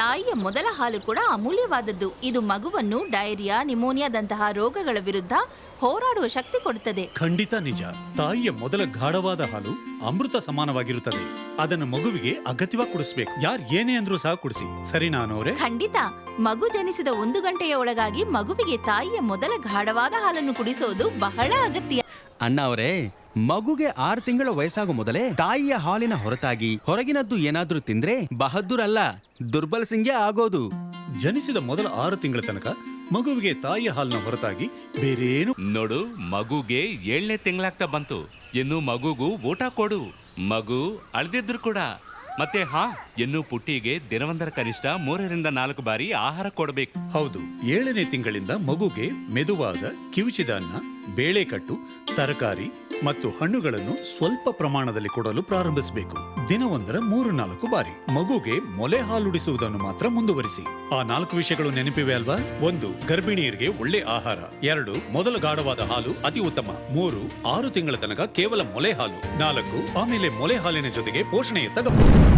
ತಾಯಿಯ ಮೊದಲ ಹಾಲು ಕೂಡ ಅಮೂಲ್ಯವಾದದ್ದು. ಇದು ಮಗುವನ್ನು ಡಯರಿಯಾ ನಿಮೋನಿಯಾದಂತಹ ರೋಗಗಳ ವಿರುದ್ಧ ಹೋರಾಡುವ ಶಕ್ತಿ ಕೊಡುತ್ತದೆ. ಖಂಡಿತ ನಿಜ. ತಾಯಿಯ ಮೊದಲ ಗಾಢವಾದ ಹಾಲು ಅಮೃತ ಸಮಾನವಾಗಿರುತ್ತದೆ. ಅದನ್ನು ಮಗುವಿಗೆ ಅಗತ್ಯವಾಗಿ ಕುಡಿಸ್ಬೇಕು. ಯಾರ್ ಏನೇ ಅಂದ್ರೂ ಸಹ ಕುಡಿಸಿ. ಸರಿ ನಾನವ್ರೆ? ಖಂಡಿತ. ಮಗು ಜನಿಸಿದ ಒಂದು ಗಂಟೆಯ ಒಳಗಾಗಿ ಮಗುವಿಗೆ ತಾಯಿಯ ಮೊದಲ ಗಾಢವಾದ ಹಾಲನ್ನು ಕುಡಿಸೋದು ಬಹಳ ಅಗತ್ಯ. ಅಣ್ಣ ಅವರೇ ಮಗುಗೆ ಆರು ತಿಂಗಳ ವಯಸ್ಸಾಗೋ ಮೊದಲೇ ತಾಯಿಯ ಹಾಲಿನ ಹೊರತಾಗಿ ಹೊರಗಿನದ್ದು ಏನಾದ್ರೂ ತಿಂದ್ರೆ ಬಹದ್ದೂರ್ ಅಲ್ಲ ದುರ್ಬಲ ಸಿಂಗೆ ಆಗೋದು. ಜನಿಸಿದ ಮೊದಲ ಆರು ತಿಂಗಳ ತನಕ ಮಗುವಿಗೆ ತಾಯಿಯ ಹಾಲಿನ ಹೊರತಾಗಿ ಬೇರೇನು ನೋಡು ಮಗುಗೆ ಏಳನೇ ತಿಂಗಳಾಗ್ತಾ ಬಂತು. ಇನ್ನು ಮಗುಗೂ ಊಟ ಕೊಡು. ಮಗು ಅಳ್ದಿದ್ರು ಕೂಡ. ಮತ್ತೆ ಹಾ ಇನ್ನು ಪುಟ್ಟಿಗೆ ದಿನವೊಂದರ ಕನಿಷ್ಠ ಮೂರರಿಂದ ನಾಲ್ಕು ಬಾರಿ ಆಹಾರ ಕೊಡಬೇಕು. ಹೌದು ಏಳನೇ ತಿಂಗಳಿಂದ ಮಗುಗೆ ಮೆದುವಾದ ಕಿವುಚಿದ ಅನ್ನ ಬೇಳೆಕಟ್ಟು, ತರಕಾರಿ ಮತ್ತು ಹಣ್ಣುಗಳನ್ನು ಸ್ವಲ್ಪ ಪ್ರಮಾಣದಲ್ಲಿ ಕೊಡಲು ಪ್ರಾರಂಭಿಸಬೇಕು. ದಿನವೊಂದರ ಮೂರು ನಾಲ್ಕು ಬಾರಿ. ಮಗುಗೆ ಮೊಲೆ ಹಾಲುಡಿಸುವುದನ್ನು ಮಾತ್ರ ಮುಂದುವರಿಸಿ. ಆ ನಾಲ್ಕು ವಿಷಯಗಳು ನೆನಪಿವೆ ಅಲ್ವಾ? ಒಂದು ಗರ್ಭಿಣಿಯರಿಗೆ ಒಳ್ಳೆ ಆಹಾರ. ಎರಡು, ಮೊದಲ ಗಾಢವಾದ ಹಾಲು ಅತಿ ಉತ್ತಮ. ಮೂರು, ಆರು ತಿಂಗಳ ತನಕ ಕೇವಲ ಮೊಲೆ ಹಾಲು. ನಾಲ್ಕು, ಆಮೇಲೆ ಮೊಲೆ ಹಾಲಿನ ಜೊತೆಗೆ ಪೋಷಣೆಯತ್ತ ಗಮನ.